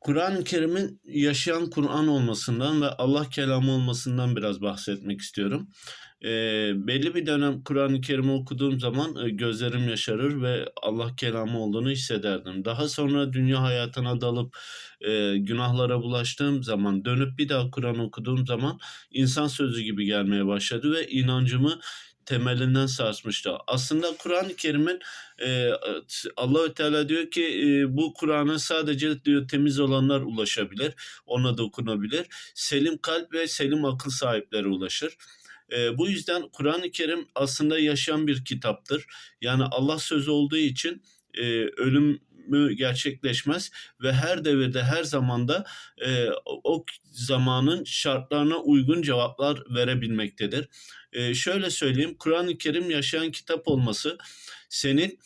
Kur'an-ı Kerim'in yaşayan Kur'an olmasından ve Allah kelamı olmasından biraz bahsetmek istiyorum. Eee, belli bir dönem Kur'an-ı Kerim'i okuduğum zaman e, gözlerim yaşarır ve Allah kelamı olduğunu hissederdim. Daha sonra dünya hayatına dalıp e, günahlara bulaştığım zaman dönüp bir daha Kur'an okuduğum zaman insan sözü gibi gelmeye başladı ve inancımı temelinden sarsmıştı. Aslında Kur'an-ı Kerim'in e, Allahü Teala diyor ki e, bu Kur'an'a sadece diyor temiz olanlar ulaşabilir, ona dokunabilir. Selim kalp ve selim akıl sahipleri ulaşır. E, bu yüzden Kur'an-ı Kerim aslında yaşayan bir kitaptır. Yani Allah sözü olduğu için e, ölümü gerçekleşmez ve her devirde her zamanda e, o zamanın şartlarına uygun cevaplar verebilmektedir. E, şöyle söyleyeyim Kur'an-ı Kerim yaşayan kitap olması senin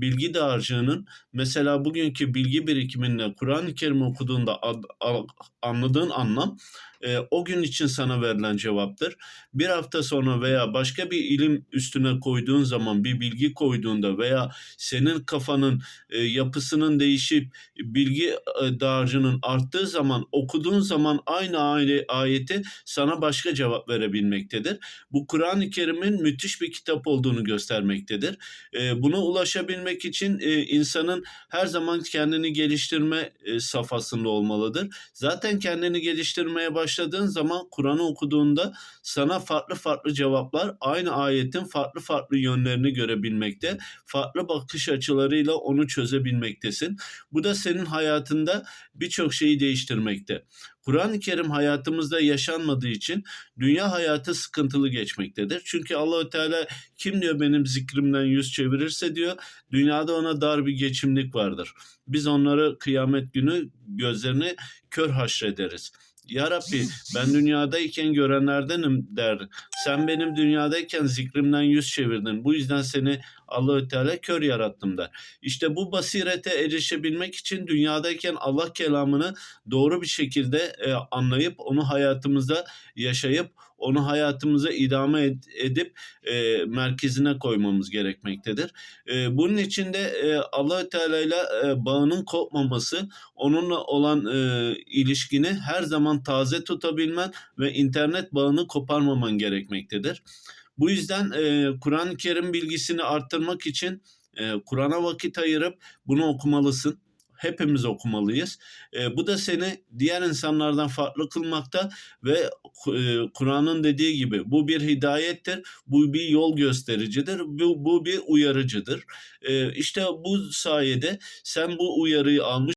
bilgi dağarcığının mesela bugünkü bilgi birikiminle Kur'an-ı Kerim okuduğunda ad- al- anladığın anlam e, o gün için sana verilen cevaptır. Bir hafta sonra veya başka bir ilim üstüne koyduğun zaman bir bilgi koyduğunda veya senin kafanın e, yapısının değişip bilgi e, dağarcığının arttığı zaman okuduğun zaman aynı aile ayeti sana başka cevap verebilmektedir. Bu Kur'an-ı Kerim'in müthiş bir kitap olduğunu göstermektedir. E, buna ulaşabilmek için e, insanın her zaman kendini geliştirme e, safhasında olmalıdır. Zaten kendini geliştirmeye başladığın zaman Kur'an'ı okuduğunda sana farklı farklı cevaplar aynı ayetin farklı farklı yönlerini görebilmekte, farklı bakış açılarıyla onu çözebilmektesin. Bu da senin hayatında birçok şeyi değiştirmekte. Kur'an-ı Kerim hayatımızda yaşanmadığı için dünya hayatı sıkıntılı geçmektedir. Çünkü Allahü Teala kim diyor benim zikrimden yüz çevirirse diyor dünyada ona dar bir geçimlik vardır. Biz onları kıyamet günü gözlerini kör haşrederiz. Ya Rabbi ben dünyadayken görenlerdenim der. Sen benim dünyadayken zikrimden yüz çevirdin. Bu yüzden seni Allahü Teala kör yarattım der. İşte bu basirete erişebilmek için dünyadayken Allah kelamını doğru bir şekilde e, anlayıp onu hayatımızda yaşayıp onu hayatımıza idame ed- edip e, merkezine koymamız gerekmektedir. E, bunun için de e, Allahü Teala ile e, bağının kopmaması, onunla olan e, ilişkini her zaman taze tutabilmen ve internet bağını koparmaman gerekmektedir. Bu yüzden e, Kur'an-ı Kerim bilgisini arttırmak için e, Kur'an'a vakit ayırıp bunu okumalısın. Hepimiz okumalıyız. E, bu da seni diğer insanlardan farklı kılmakta ve e, Kur'an'ın dediği gibi bu bir hidayettir, bu bir yol göstericidir, bu, bu bir uyarıcıdır. E, işte bu sayede sen bu uyarıyı almış